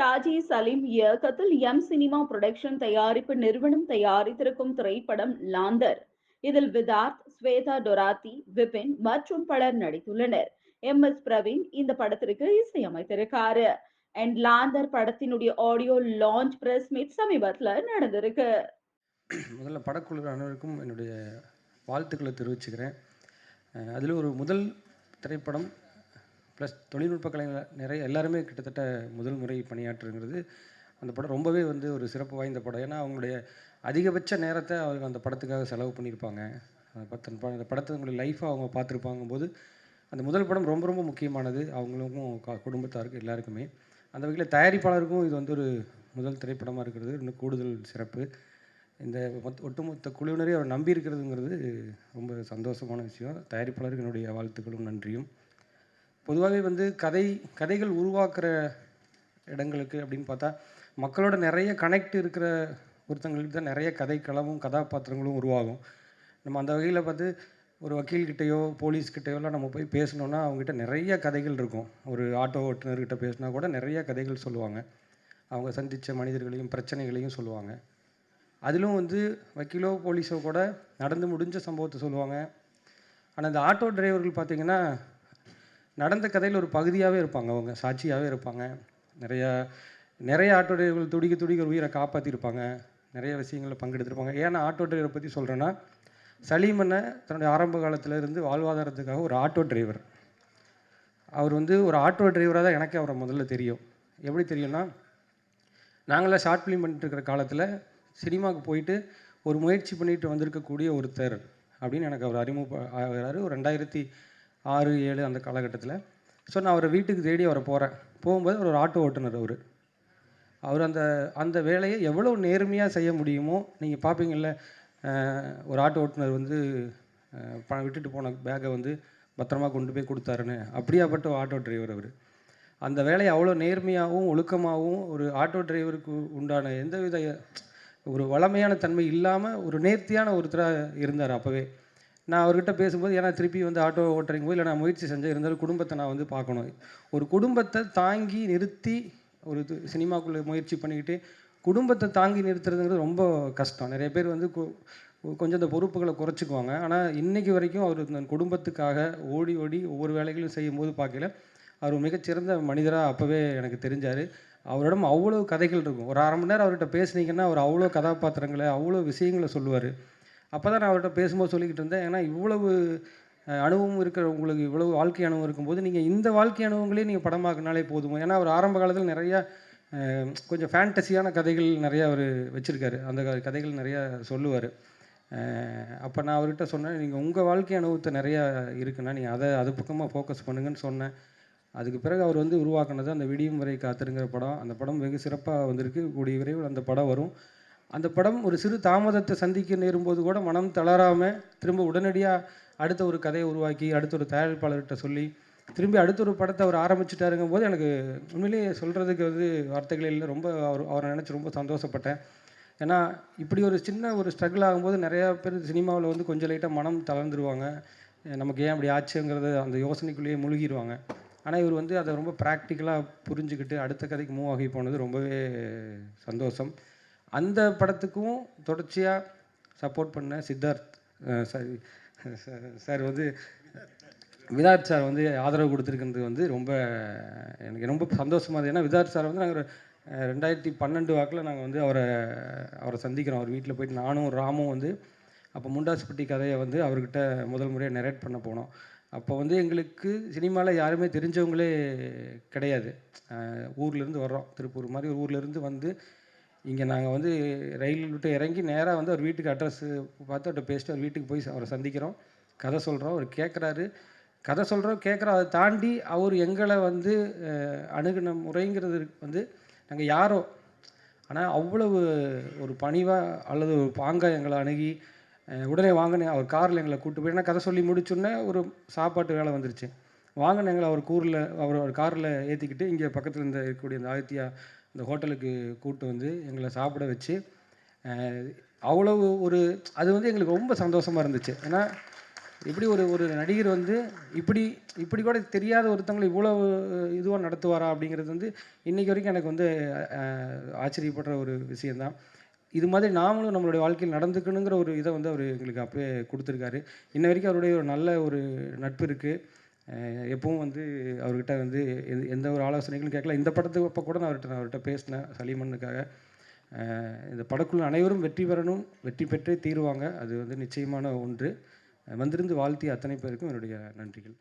ஷாஜி சலீம் இயக்கத்தில் M cinema production தயாரிப்பு நிறுவனம் தயாரித்திருக்கும் திரைப்படம் லாந்தர். இதில் விதார்த் ஸ்வேதா டொராத்தி விபின் மற்றும் பலர் நடித்துள்ளனர். எம் எஸ் பிரவீன் இந்த படத்திற்கு இசையமைத்திருக்காரு. அண்ட் லாந்தர் படத்தினுடைய ஆடியோ லான்ச் பிரஸ் மீட் சமீபத்தில் நடந்திருக்கு. முதல்ல படக்குழு அனைவருக்கும் என்னுடைய வாழ்த்துக்களை தெரிவிச்சுக்கிறேன். அதில் ஒரு முதல் திரைப்படம் ப்ளஸ் தொழில்நுட்ப கலைஞர் நிறைய எல்லாருமே கிட்டத்தட்ட முதல் முறை பணியாற்றுங்கிறது அந்த படம் ரொம்பவே வந்து ஒரு சிறப்பு வாய்ந்த படம். ஏன்னா அவங்களுடைய அதிகபட்ச நேரத்தை அவங்க அந்த படத்துக்காக செலவு பண்ணியிருப்பாங்க. அந்த பத்து அந்த படத்தை அவங்களுடைய லைஃப்பை அவங்க பார்த்துருப்பாங்க போது அந்த முதல் படம் ரொம்ப ரொம்ப முக்கியமானது. அவங்களுக்கும் குடும்பத்தாருக்கு எல்லாருக்குமே. அந்த வகையில் தயாரிப்பாளருக்கும் இது வந்து ஒரு முதல் திரைப்படமாக இருக்கிறது. இன்னும் கூடுதல் சிறப்பு. இந்த மொத்த ஒட்டுமொத்த குழுவினரே அவர் நம்பி இருக்கிறதுங்கிறது ரொம்ப சந்தோஷமான விஷயம். தயாரிப்பாளருக்கு என்னுடைய வாழ்த்துக்களும் நன்றியும். பொதுவாகவே வந்து கதை கதைகள் உருவாக்குற இடங்களுக்கு அப்படின்னு பார்த்தா மக்களோட நிறைய கனெக்ட் இருக்கிற ஒருத்தங்களுக்கு தான் நிறைய கதை கதாபாத்திரங்களும் உருவாகும். நம்ம அந்த வகையில் பார்த்து ஒரு வக்கீல்கிட்டயோ போலீஸ்கிட்டையோலாம் நம்ம போய் பேசணுன்னா அவங்ககிட்ட நிறைய கதைகள் இருக்கும். ஒரு ஆட்டோ ஓட்டுநர்கிட்ட பேசினா கூட நிறைய கதைகள் சொல்லுவாங்க. அவங்க சந்தித்த மனிதர்களையும் பிரச்சனைகளையும் சொல்லுவாங்க. அதிலும் வந்து வக்கீலோ போலீஸோ கூட நடந்து முடிஞ்ச சம்பவத்தை சொல்லுவாங்க. ஆனால் இந்த ஆட்டோ டிரைவர்கள் பார்த்திங்கன்னா நடந்த கதையில் ஒரு பகுதியாகவே இருப்பாங்க அவங்க சாட்சியாகவே இருப்பாங்க நிறையா நிறைய ஆட்டோ டிரைவர்கள் துடிக்க துடிக்க உயிரை காப்பாற்றிருப்பாங்க நிறைய விஷயங்களில் பங்கெடுத்திருப்பாங்க ஏன்னா ஆட்டோ டிரைவரை பற்றி சொல்கிறேன்னா சலீமனை தன்னுடைய ஆரம்ப காலத்திலேருந்து வாழ்வாதாரத்துக்காக ஒரு ஆட்டோ டிரைவர் அவர் வந்து ஒரு ஆட்டோ டிரைவராக தான் எனக்கு அவரை முதல்ல தெரியும் எப்படி தெரியும்னா நாங்களாம் ஷார்ட் ஃபிலிம் பண்ணிட்டு இருக்கிற காலத்தில் சினிமாவுக்கு போயிட்டு ஒரு முயற்சி பண்ணிட்டு வந்திருக்கக்கூடிய ஒருத்தர் அப்படின்னு எனக்கு அவர் அறிமுக ஒரு ரெண்டாயிரத்தி ஆறு ஏழு அந்த காலகட்டத்தில். ஸோ நான் அவரை வீட்டுக்கு தேடி அவரை போகிறேன் போகும்போது அவர் ஒரு ஆட்டோ ஓட்டுநர் அவர். அவர் அந்த அந்த வேலையை எவ்வளோ நேர்மையாக செய்ய முடியுமோ நீங்கள் பார்ப்பீங்கள்ல ஒரு ஆட்டோ ஓட்டுநர் வந்து பணம் விட்டுட்டு போன பேக்கை வந்து பத்திரமா கொண்டு போய் கொடுத்தாருன்னு. அப்படியாப்பட்ட ஆட்டோ டிரைவர் அவர். அந்த வேலையை அவ்வளோ நேர்மையாகவும் ஒழுக்கமாகவும் ஒரு ஆட்டோ டிரைவருக்கு உண்டான எந்தவித ஒரு வளமையான தன்மை இல்லாமல் ஒரு நேர்த்தியான ஒருத்தராக இருந்தார் அப்போவே. நான் அவர்கிட்ட பேசும்போது ஏன்னா திருப்பி வந்து ஆட்டோ ஓட்டுறீங்க போது இல்லை நான் முயற்சி செஞ்சேன் இருந்தாலும் குடும்பத்தை நான் வந்து பார்க்கணும். ஒரு குடும்பத்தை தாங்கி நிறுத்தி ஒரு சினிமாக்குள்ளே முயற்சி பண்ணிக்கிட்டு குடும்பத்தை தாங்கி நிறுத்துறதுங்கிறது ரொம்ப கஷ்டம். நிறைய பேர் வந்து கு- கொஞ்சம் இந்த பொறுப்புகளை குறைச்சிக்குவாங்க. ஆனால் இன்றைக்கி வரைக்கும் அவர் இந்த குடும்பத்துக்காக ஓடி ஓடி ஒவ்வொரு வேலைகளும் செய்யும்போது பார்க்கல அவர் மிகச்சிறந்த மனிதராக அப்போவே எனக்கு தெரிஞ்சார். அவரிடம் அவ்வளோ கதைகள் இருக்கும். ஒரு அரை மணி நேரம் அவர்கிட்ட பேசுனீங்கன்னா அவர் அவ்வளோ கதாபாத்திரங்களை அவ்வளோ விஷயங்களை சொல்லுவார். அப்போ தான் நான் அவர்கிட்ட பேசும்போது சொல்லிக்கிட்டு இருந்தேன். ஏன்னா இவ்வளவு அனுபவம் இருக்கிற உங்களுக்கு இவ்வளவு வாழ்க்கை அனுபவம் இருக்கும்போது நீங்கள் இந்த வாழ்க்கை அனுபவங்களே நீங்கள் படமாக்குனாலே போதும். ஏன்னா அவர் ஆரம்ப காலத்தில் நிறையா கொஞ்சம் ஃபேண்டசியான கதைகள் நிறையா அவர் வச்சுருக்காரு. அந்த க- கதைகள் நிறையா சொல்லுவார். அப்போ நான் அவர்கிட்ட சொன்னேன் நீங்கள் உங்கள் வாழ்க்கை அனுபவத்தை நிறையா இருக்குன்னா நீங்கள் அதை அது பக்கமாக ஃபோக்கஸ் பண்ணுங்கன்னு சொன்னேன். அதுக்கு பிறகு அவர் வந்து உருவாக்குனது அந்த விடியும் வரை காத்திருங்கிற படம். அந்த படம் வெகு சிறப்பாக வந்திருக்கு. கூடிய விரைவில் அந்த படம் வரும். அந்த படம் ஒரு சிறு தாமதத்தை சந்திக்க நேரும்போது கூட மனம் தளராமல் திரும்ப உடனடியாக அடுத்த ஒரு கதையை உருவாக்கி அடுத்த ஒரு தயாரிப்பாளர்கிட்ட சொல்லி திரும்பி அடுத்த ஒரு படத்தை அவர் ஆரம்பிச்சிட்டாருங்கும் போது எனக்கு உண்மையிலேயே சொல்கிறதுக்கு வந்து வார்த்தைகள் இல்லை. ரொம்ப அவர் அவரை நினச்சி ரொம்ப சந்தோஷப்பட்டேன். ஏன்னா இப்படி ஒரு சின்ன ஒரு ஸ்ட்ரகிள் ஆகும்போது நிறையா பேர் சினிமாவில் வந்து கொஞ்சம் லைட்டாக மனம் தளர்ந்துருவாங்க. நமக்கு ஏன் அப்படி ஆச்சுங்கிறத அந்த யோசனைக்குள்ளேயே முழுகிடுவாங்க ஆனால் இவர் வந்து அதை ரொம்ப ப்ராக்டிக்கலாக புரிஞ்சுக்கிட்டு அடுத்த கதைக்கு மூவ் ஆகி போனது ரொம்பவே சந்தோஷம். அந்த படத்துக்கும் தொடர்ச்சியாக சப்போர்ட் பண்ண சித்தார்த் சாரி சார் வந்து விதார்த் சார் வந்து ஆதரவு கொடுத்துருக்கிறது வந்து ரொம்ப எனக்கு ரொம்ப சந்தோஷமாக இருந்தது ஏன்னா விதார்த் சார் வந்து நாங்கள் ரெண்டாயிரத்தி பன்னெண்டு வாக்கில் நாங்கள் வந்து அவரை அவரை சந்திக்கிறோம். அவர் வீட்டில் போயிட்டு நானும் ராமும் வந்து அப்போ முண்டாசுப்பட்டி கதையை வந்து அவர்கிட்ட முதல் முறையாக நெரேட் பண்ண போனோம். அப்போ வந்து எங்களுக்கு சினிமாவில் யாருமே தெரிஞ்சவங்களே கிடையாது. ஊர்லேருந்து வர்றோம். திருப்பூர் மாதிரி ஒரு ஊர்லேருந்து வந்து இங்கே நாங்கள் வந்து ரயில் விட்டு இறங்கி நேராக வந்து அவர் வீட்டுக்கு அட்ரஸ்ஸு பார்த்து அவர்கிட்ட பேசிட்டு அவர் வீட்டுக்கு போய் அவரை சந்திக்கிறோம். கதை சொல்கிறோம் அவர் கேட்குறாரு கதை சொல்கிறோம் கேட்குறோம் அதை தாண்டி அவர் எங்களை வந்து அணுகின அணுகுன முறைங்கிறது வந்து நாங்கள் யாரோ ஆனால் அவ்வளவு ஒரு பணிவாக அல்லது ஒரு பாங்காக எங்களை அணுகி உடனே வாங்கினே அவர் காரில் எங்களை கூட்டு போய் ஏன்னா கதை சொல்லி முடிச்சோடனே ஒரு சாப்பாட்டு வேலை வந்துருச்சு. வாங்கினேன் எங்களை அவர் கூரில் அவர் அவர் காரில் ஏற்றிக்கிட்டு இங்கே பக்கத்தில் இருந்த இருக்கக்கூடிய இந்த ஆதித்யா இந்த ஹோட்டலுக்கு கூட்டு வந்து எங்களை சாப்பிட வச்சு அவ்வளவு ஒரு அது வந்து எங்களுக்கு ரொம்ப சந்தோஷமாக இருந்துச்சு. ஏன்னா இப்படி ஒரு ஒரு நடிகர் வந்து இப்படி இப்படி கூட தெரியாத ஒருத்தவங்களை இவ்வளோ இதுவாக நடத்துவாரா அப்படிங்கிறது வந்து இன்றைக்கி வரைக்கும் எனக்கு வந்து ஆச்சரியப்படுற ஒரு விஷயந்தான் இது மாதிரி நாமளும் நம்மளுடைய வாழ்க்கையில் நடந்துக்கணுங்கிற ஒரு இதை வந்து அவர் எங்களுக்கு அப்பவே கொடுத்துருக்காரு. இன்ன வரைக்கும் அவருடைய ஒரு நல்ல ஒரு நட்பு இருக்குது எப்பவும் வந்து அவர்கிட்ட வந்து எந்த- எந்த ஒரு ஆலோசனைகளும் கேட்கல. இந்த படத்துக்கு அப்போ கூட நான் அவர்கிட்ட நான் அவர்கிட்ட பேசினேன் சலீமனுக்காக இந்த படக்குழு அனைவரும் வெற்றி பெறணும் வெற்றி பெற்றே தீருவாங்க. அது வந்து நிச்சயமான ஒன்று. வந்திருந்து வாழ்த்திய அத்தனை பேருக்கும் என்னுடைய நன்றிகள்.